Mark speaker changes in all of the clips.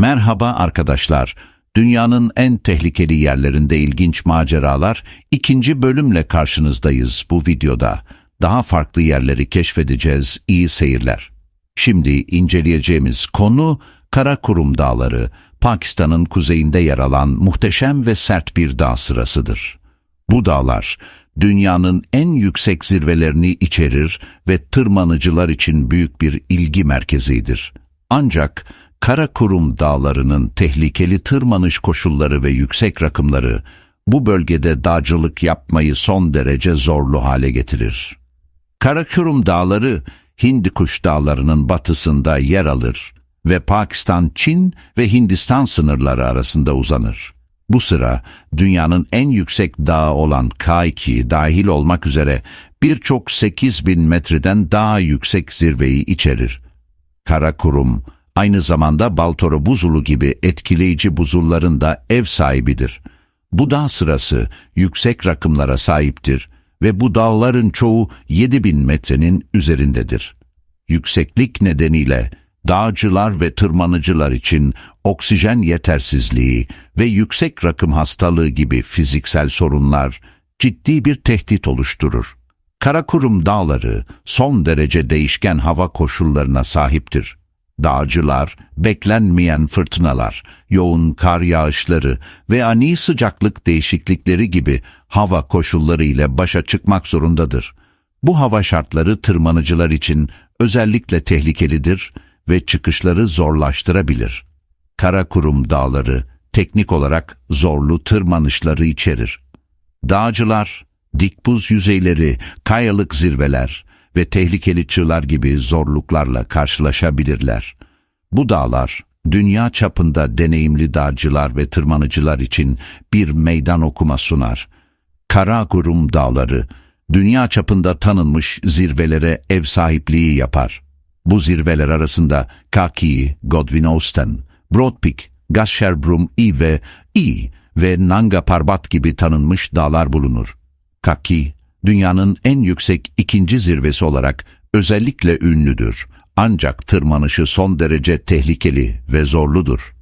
Speaker 1: Merhaba arkadaşlar. Dünyanın en tehlikeli yerlerinde ilginç maceralar ikinci bölümle karşınızdayız bu videoda. Daha farklı yerleri keşfedeceğiz. İyi seyirler. Şimdi inceleyeceğimiz konu Karakurum Dağları, Pakistan'ın kuzeyinde yer alan muhteşem ve sert bir dağ sırasıdır. Bu dağlar dünyanın en yüksek zirvelerini içerir ve tırmanıcılar için büyük bir ilgi merkezidir. Ancak Karakurum Dağları'nın tehlikeli tırmanış koşulları ve yüksek rakımları bu bölgede dağcılık yapmayı son derece zorlu hale getirir. Karakurum Dağları Hindikuş Dağları'nın batısında yer alır ve Pakistan, Çin ve Hindistan sınırları arasında uzanır. Bu sıra dünyanın en yüksek dağı olan K2 dahil olmak üzere birçok 8000 metreden daha yüksek zirveyi içerir. Karakurum aynı zamanda Baltoro buzulu gibi etkileyici buzulların da ev sahibidir. Bu dağ sırası yüksek rakımlara sahiptir ve bu dağların çoğu 7000 metrenin üzerindedir. Yükseklik nedeniyle dağcılar ve tırmanıcılar için oksijen yetersizliği ve yüksek rakım hastalığı gibi fiziksel sorunlar ciddi bir tehdit oluşturur. Karakurum dağları son derece değişken hava koşullarına sahiptir. Dağcılar, beklenmeyen fırtınalar, yoğun kar yağışları ve ani sıcaklık değişiklikleri gibi hava koşulları ile başa çıkmak zorundadır. Bu hava şartları tırmanıcılar için özellikle tehlikelidir ve çıkışları zorlaştırabilir. Karakurum dağları teknik olarak zorlu tırmanışları içerir. Dağcılar, dik buz yüzeyleri, kayalık zirveler ve tehlikeli çığlar gibi zorluklarla karşılaşabilirler. Bu dağlar, dünya çapında deneyimli dağcılar ve tırmanıcılar için bir meydan okuma sunar. Karakurum dağları, dünya çapında tanınmış zirvelere ev sahipliği yapar. Bu zirveler arasında Kaki, Godwin Austen, Broad Peak, Gasherbrum I ve I ve Nanga Parbat gibi tanınmış dağlar bulunur. Kaki, dünyanın en yüksek ikinci zirvesi olarak özellikle ünlüdür. Ancak tırmanışı son derece tehlikeli ve zorludur.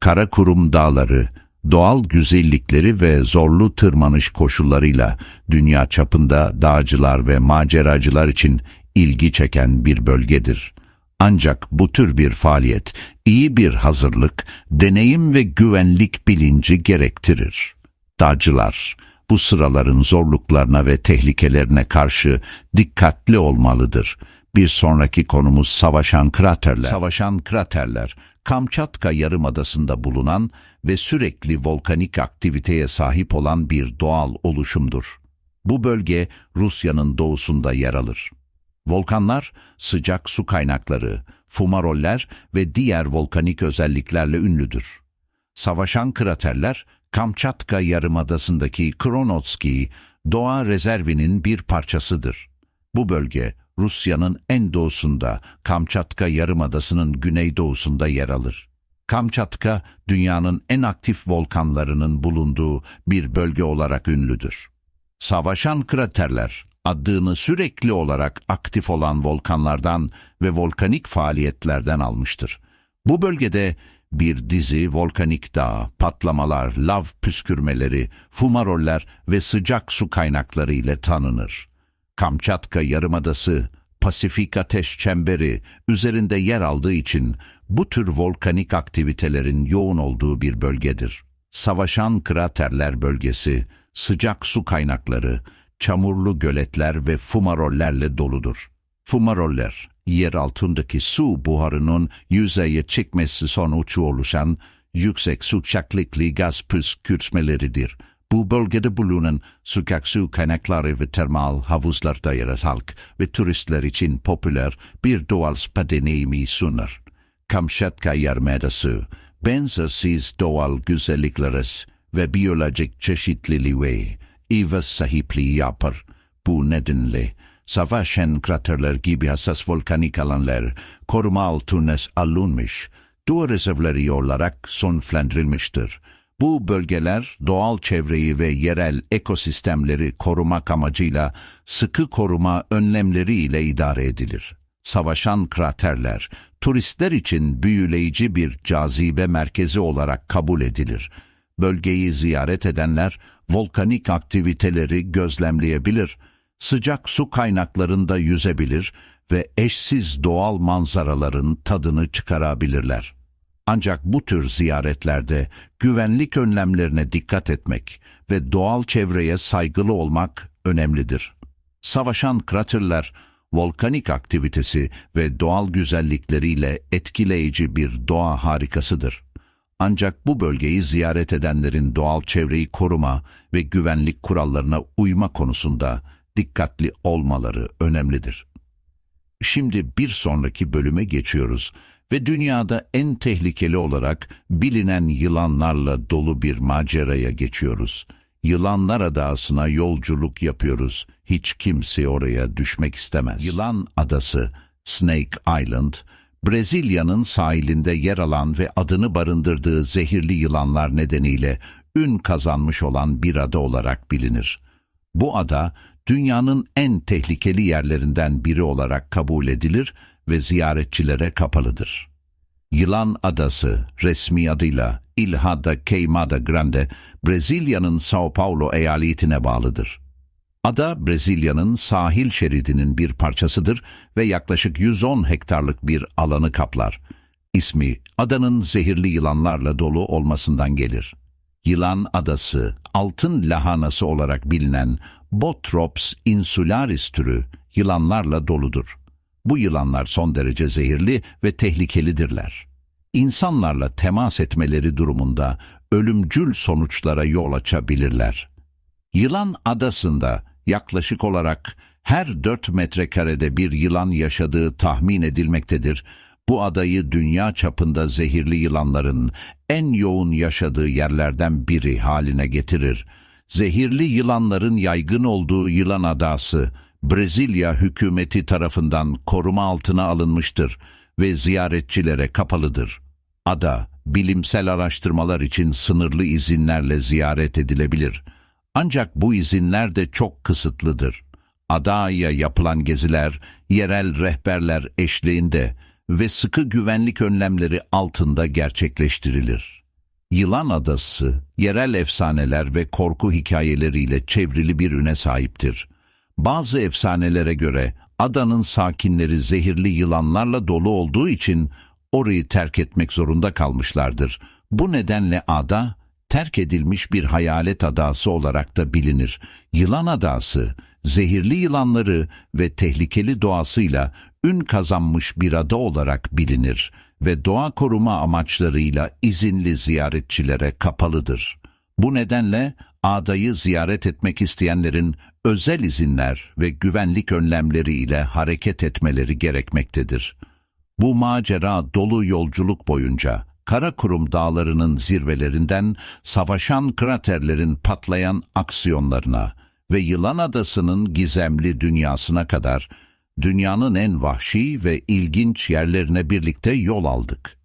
Speaker 1: Karakurum Dağları, doğal güzellikleri ve zorlu tırmanış koşullarıyla dünya çapında dağcılar ve maceracılar için ilgi çeken bir bölgedir. Ancak bu tür bir faaliyet iyi bir hazırlık, deneyim ve güvenlik bilinci gerektirir. Dağcılar bu sıraların zorluklarına ve tehlikelerine karşı dikkatli olmalıdır. Bir sonraki konumuz savaşan kraterler. Savaşan kraterler, Kamçatka Yarımadası'nda bulunan ve sürekli volkanik aktiviteye sahip olan bir doğal oluşumdur. Bu bölge Rusya'nın doğusunda yer alır. Volkanlar, sıcak su kaynakları, fumaroller ve diğer volkanik özelliklerle ünlüdür. Savaşan kraterler, Kamçatka Yarımadası'ndaki Kronotski Doğa Rezervi'nin bir parçasıdır. Bu bölge, Rusya'nın en doğusunda, Kamçatka Yarımadası'nın güneydoğusunda yer alır. Kamçatka, dünyanın en aktif volkanlarının bulunduğu bir bölge olarak ünlüdür. Savaşan kraterler, adını sürekli olarak aktif olan volkanlardan ve volkanik faaliyetlerden almıştır. Bu bölgede bir dizi volkanik dağ, patlamalar, lav püskürmeleri, fumaroller ve sıcak su kaynakları ile tanınır. Kamçatka Yarımadası, Pasifik Ateş Çemberi üzerinde yer aldığı için bu tür volkanik aktivitelerin yoğun olduğu bir bölgedir. Savaşan kraterler bölgesi, sıcak su kaynakları, çamurlu göletler ve fumarollerle doludur. Fumaroller, yer altındaki su buharının yüzeye çıkması sonucu oluşan yüksek sıcaklıklı gaz püskürtmeleridir. Bu bölgede bulunan sıcak su kaynakları ve termal havuzlarda yer halk ve turistler için popüler bir doğal spa deneyimi sunar. Kamçatka Yarımadası, benzersiz doğal güzellikleriz ve biyolojik çeşitliliği, İva sahipliği yapar. Bu nedenle savaşan kraterler gibi hassas volkanik alanlar koruma altına alınmış, doğa rezervleri olarak sonlandırılmıştır. Bu bölgeler doğal çevreyi ve yerel ekosistemleri korumak amacıyla sıkı koruma önlemleri ile idare edilir. Savaşan kraterler turistler için büyüleyici bir cazibe merkezi olarak kabul edilir. Bölgeyi ziyaret edenler volkanik aktiviteleri gözlemleyebilir, sıcak su kaynaklarında yüzebilir ve eşsiz doğal manzaraların tadını çıkarabilirler. Ancak bu tür ziyaretlerde güvenlik önlemlerine dikkat etmek ve doğal çevreye saygılı olmak önemlidir. Savaşan kraterler, volkanik aktivitesi ve doğal güzellikleriyle etkileyici bir doğa harikasıdır. Ancak bu bölgeyi ziyaret edenlerin doğal çevreyi koruma ve güvenlik kurallarına uyma konusunda dikkatli olmaları önemlidir. Şimdi bir sonraki bölüme geçiyoruz ve dünyada en tehlikeli olarak bilinen yılanlarla dolu bir maceraya geçiyoruz. Yılanlar Adası'na yolculuk yapıyoruz. Hiç kimse oraya düşmek istemez. Yılan Adası, Snake Island, Brezilya'nın sahilinde yer alan ve adını barındırdığı zehirli yılanlar nedeniyle ün kazanmış olan bir ada olarak bilinir. Bu ada dünyanın en tehlikeli yerlerinden biri olarak kabul edilir ve ziyaretçilere kapalıdır. Yılan Adası resmi adıyla Ilha da Queimada Grande, Brezilya'nın Sao Paulo eyaletine bağlıdır. Ada Brezilya'nın sahil şeridinin bir parçasıdır ve yaklaşık 110 hektarlık bir alanı kaplar. İsmi adanın zehirli yılanlarla dolu olmasından gelir. Yılan Adası, altın lahanası olarak bilinen Botrops insularis türü yılanlarla doludur. Bu yılanlar son derece zehirli ve tehlikelidirler. İnsanlarla temas etmeleri durumunda ölümcül sonuçlara yol açabilirler. Yılan adasında yaklaşık olarak her 4 metrekarede bir yılan yaşadığı tahmin edilmektedir. Bu adayı dünya çapında zehirli yılanların en yoğun yaşadığı yerlerden biri haline getirir. Zehirli yılanların yaygın olduğu yılan adası, Brezilya hükümeti tarafından koruma altına alınmıştır ve ziyaretçilere kapalıdır. Ada, bilimsel araştırmalar için sınırlı izinlerle ziyaret edilebilir. Ancak bu izinler de çok kısıtlıdır. Adaya yapılan geziler, yerel rehberler eşliğinde ve sıkı güvenlik önlemleri altında gerçekleştirilir. Yılan Adası, yerel efsaneler ve korku hikayeleriyle çevrili bir üne sahiptir. Bazı efsanelere göre adanın sakinleri zehirli yılanlarla dolu olduğu için orayı terk etmek zorunda kalmışlardır. Bu nedenle ada terk edilmiş bir hayalet adası olarak da bilinir. Yılan adası, zehirli yılanları ve tehlikeli doğasıyla ün kazanmış bir ada olarak bilinir ve doğa koruma amaçlarıyla izinli ziyaretçilere kapalıdır. Bu nedenle adayı ziyaret etmek isteyenlerin özel izinler ve güvenlik önlemleri ile hareket etmeleri gerekmektedir. Bu macera dolu yolculuk boyunca Karakurum dağlarının zirvelerinden savaşan kraterlerin patlayan aksiyonlarına ve Yılan Adası'nın gizemli dünyasına kadar dünyanın en vahşi ve ilginç yerlerine birlikte yol aldık.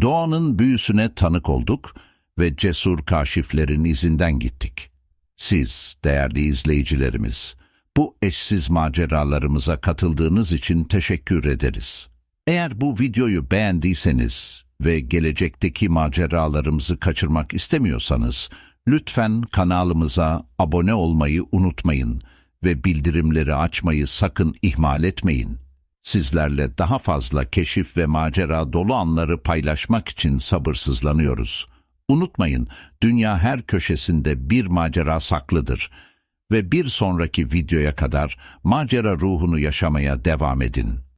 Speaker 1: Doğanın büyüsüne tanık olduk ve cesur kaşiflerin izinden gittik. Siz, değerli izleyicilerimiz, bu eşsiz maceralarımıza katıldığınız için teşekkür ederiz. Eğer bu videoyu beğendiyseniz ve gelecekteki maceralarımızı kaçırmak istemiyorsanız, lütfen kanalımıza abone olmayı unutmayın ve bildirimleri açmayı sakın ihmal etmeyin. Sizlerle daha fazla keşif ve macera dolu anları paylaşmak için sabırsızlanıyoruz. Unutmayın, dünya her köşesinde bir macera saklıdır ve bir sonraki videoya kadar macera ruhunu yaşamaya devam edin.